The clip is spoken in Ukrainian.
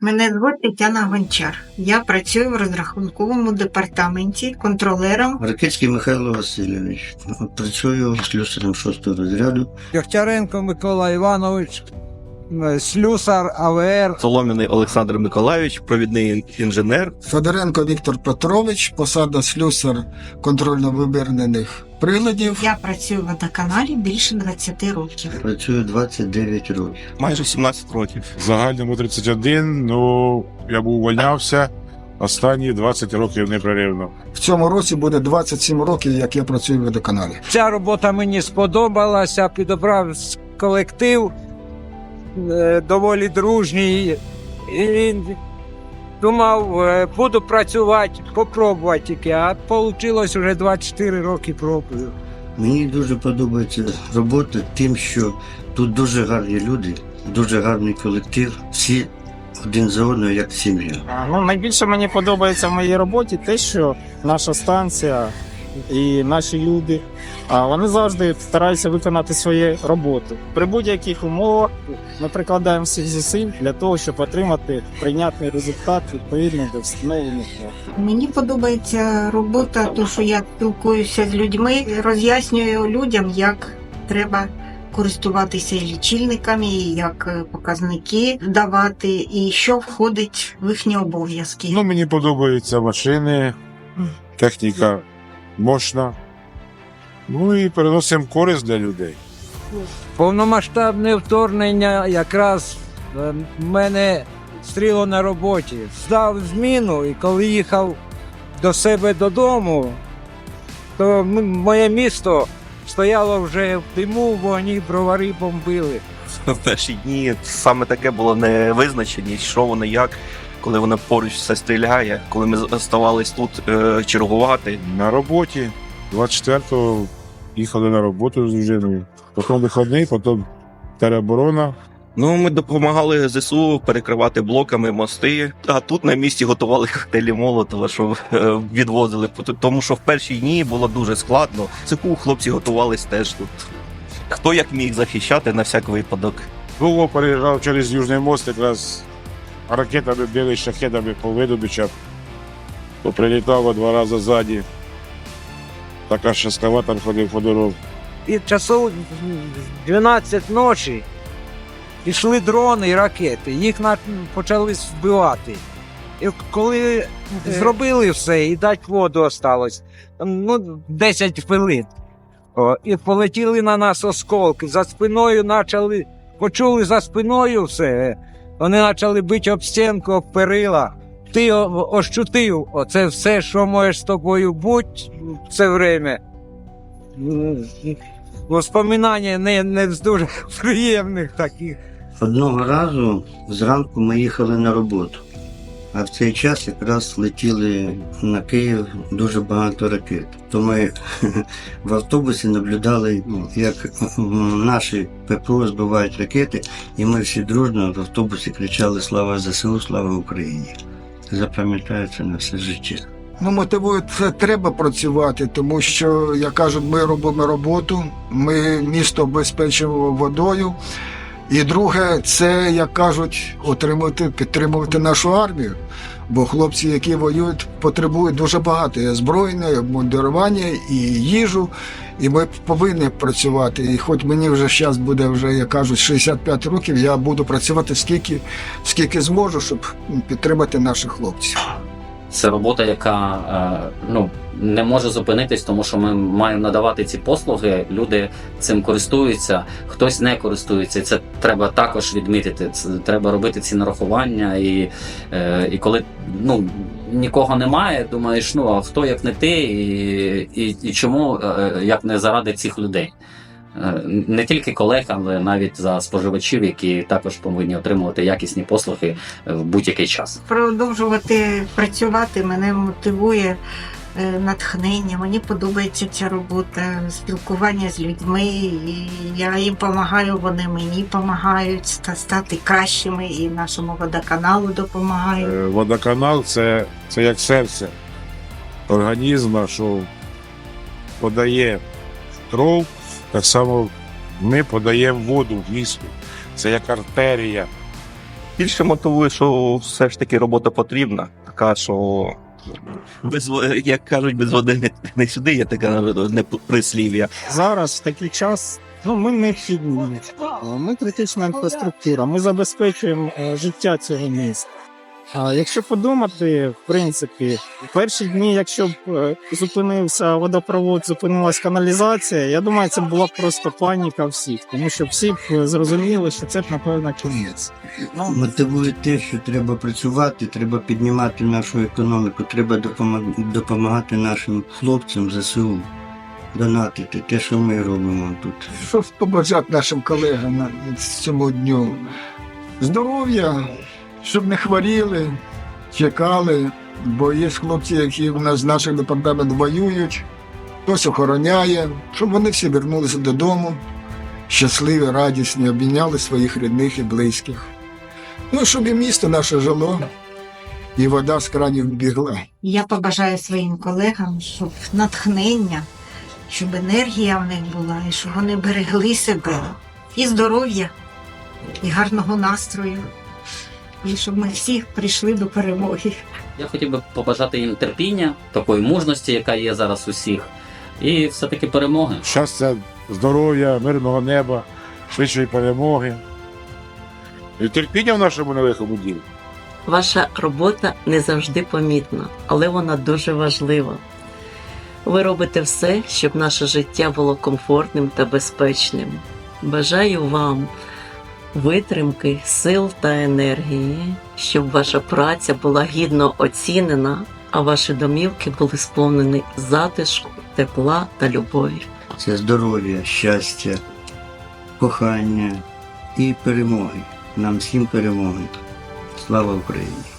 Мене звуть Тетяна Гончар. Я працюю в розрахунковому департаменті контролером. Ракицький Михайло Васильович. Працюю слюсарем шостого розряду. Дягтяренко Микола Іванович, слюсар АВР. Соломіний Олександр Миколайович, провідний інженер. Федоренко Віктор Петрович, посада слюсар контрольно-вибірнених приладів. Я працюю в водоканалі більше 20 років. Працюю 29 років. Майже 17 років. Загальному 31, ну я був увольнявся. Останні 20 років непреривно. В цьому році буде 27 років, як я працюю в водоканалі. Ця робота мені сподобалася, підобрав колектив доволі дружній. І думав, е, буду працювати, попробувати тільки, а вийшло вже 24 роки пробую. Мені дуже подобається робота тим, що тут дуже гарні люди, дуже гарний колектив. Всі один за одного, як сім'я. Ну, найбільше мені подобається в моїй роботі те, що наша станція і наші люди а, вони завжди стараються виконати свою роботу. При будь-яких умовах ми прикладаємо всіх зусиль для того, щоб отримати прийнятний результат відповідно до встановлених. Мені подобається робота, то що я спілкуюся з людьми, роз'яснюю людям, як треба користуватися лічильниками, як е, показники давати, і що входить в їхні обов'язки. Ну, мені подобаються машини, техніка мощна. Ну і переносимо користь для людей. Повномасштабне вторгнення якраз е, мене стріло на роботі. Здав зміну, і коли їхав до себе додому, то м- моє місто стояло вже в диму, вогні, бровари бомбили. В перші дні саме таке було невизначеність, що воно як, коли воно поруч все стріляє, коли ми оставались тут е, чергувати. На роботі 24-го їхали на роботу з дружиною. Потім вихідний, потім тероборона. Ну, ми допомагали ЗСУ перекривати блоками мости. А тут на місці готували коктейлі Молотова, що е, відвозили. Тому що в перші дні було дуже складно. Цеху хлопці готувались теж тут. Хто як міг захищати на всяк випадок. Було переїжджав через Южний мост, якраз ракетами били шахедами по видобичах. То прилітало два рази ззаді. Така шаскава там ходив по дорозі. І часов 12 ночі пішли дрони і ракети, їх на- почали збивати. І коли зробили все, і дать воду осталось, ну, 10 хвилин. О, і полетіли на нас осколки. За спиною почали, почули за спиною все. Вони почали бити об стінку, об перила. Ти ощутив, оце все, що може з тобою бути в це время. Воспоминання не, не з дуже приємних таких. Одного разу зранку ми їхали на роботу, а в цей час якраз летіли на Київ дуже багато ракет. То ми в автобусі наблюдали, як наші ППО збивають ракети, і ми всі дружно в автобусі кричали Слава ЗСУ, слава Україні. Запам'ятається на все життя. Ну, мотивує, це треба працювати, тому що, як кажуть, ми робимо роботу, ми місто обезпечуємо водою. І друге, це, як кажуть, отримувати, підтримувати нашу армію. Бо хлопці, які воюють, потребують дуже багато і озброєння, і обмундирування, і їжу. І ми повинні працювати. І хоч мені вже зараз буде, вже, як кажуть, 65 років, я буду працювати скільки, скільки зможу, щоб підтримати наших хлопців. Це робота, яка е, ну не може зупинитись, тому що ми маємо надавати ці послуги. Люди цим користуються, хтось не користується. Це треба також відмітити. Це треба робити ці нарахування. І, е, і коли ну нікого немає, думаєш, ну а хто як не ти, і, і, і чому е, як не заради цих людей. Е, Не тільки колег, але навіть за споживачів, які також повинні отримувати якісні послуги в будь-який час. Продовжувати працювати мене мотивує е, натхнення. Мені подобається ця робота, спілкування з людьми. І я їм допомагаю, вони мені допомагають стати кращими і нашому водоканалу допомагають. Е, Водоканал це, це як серце організму, що подає кров, так само ми подаємо воду в місто. Це як артерія Більше мотивує, що все ж таки робота потрібна, така, що без, во- як кажуть, без води не, не сюди, є таке не прислів'я. Зараз в такий час ну, ми необхідні. Ми критична інфраструктура, ми забезпечуємо е, життя цього міста. А якщо подумати, в принципі, в перші дні, якщо б е, зупинився водопровод, зупинилась каналізація, я думаю, це була б просто паніка всіх, тому що всі б е, зрозуміли, що це напевно кінець. Ну, Мотивує те, що треба працювати, треба піднімати нашу економіку, треба допомаг- допомагати нашим хлопцям ЗСУ, донатити те, що ми робимо тут. Що побажати нашим колегам на цьому дню? Здоров'я, щоб не хворіли, чекали, бо є хлопці, які в нас з наших департамент воюють, хтось охороняє, щоб вони всі вернулися додому, щасливі, радісні, обійняли своїх рідних і близьких. Ну, щоб і місто наше жило, і вода з кранів бігла. Я побажаю своїм колегам, щоб натхнення, щоб енергія в них була, і щоб вони берегли себе, і здоров'я, і гарного настрою, і щоб ми всі прийшли до перемоги. Я хотів би побажати їм терпіння, такої мужності, яка є зараз усіх, і все-таки перемоги. Щастя, здоров'я, мирного неба, швидшої перемоги. І терпіння в нашому нелегкому ділі. Ваша робота не завжди помітна, але вона дуже важлива. Ви робите все, щоб наше життя було комфортним та безпечним. Бажаю вам витримки, сил та енергії, щоб ваша праця була гідно оцінена, а ваші домівки були сповнені затишку, тепла та любові. Це здоров'я, щастя, кохання і перемоги. Нам всім перемоги. Слава Україні!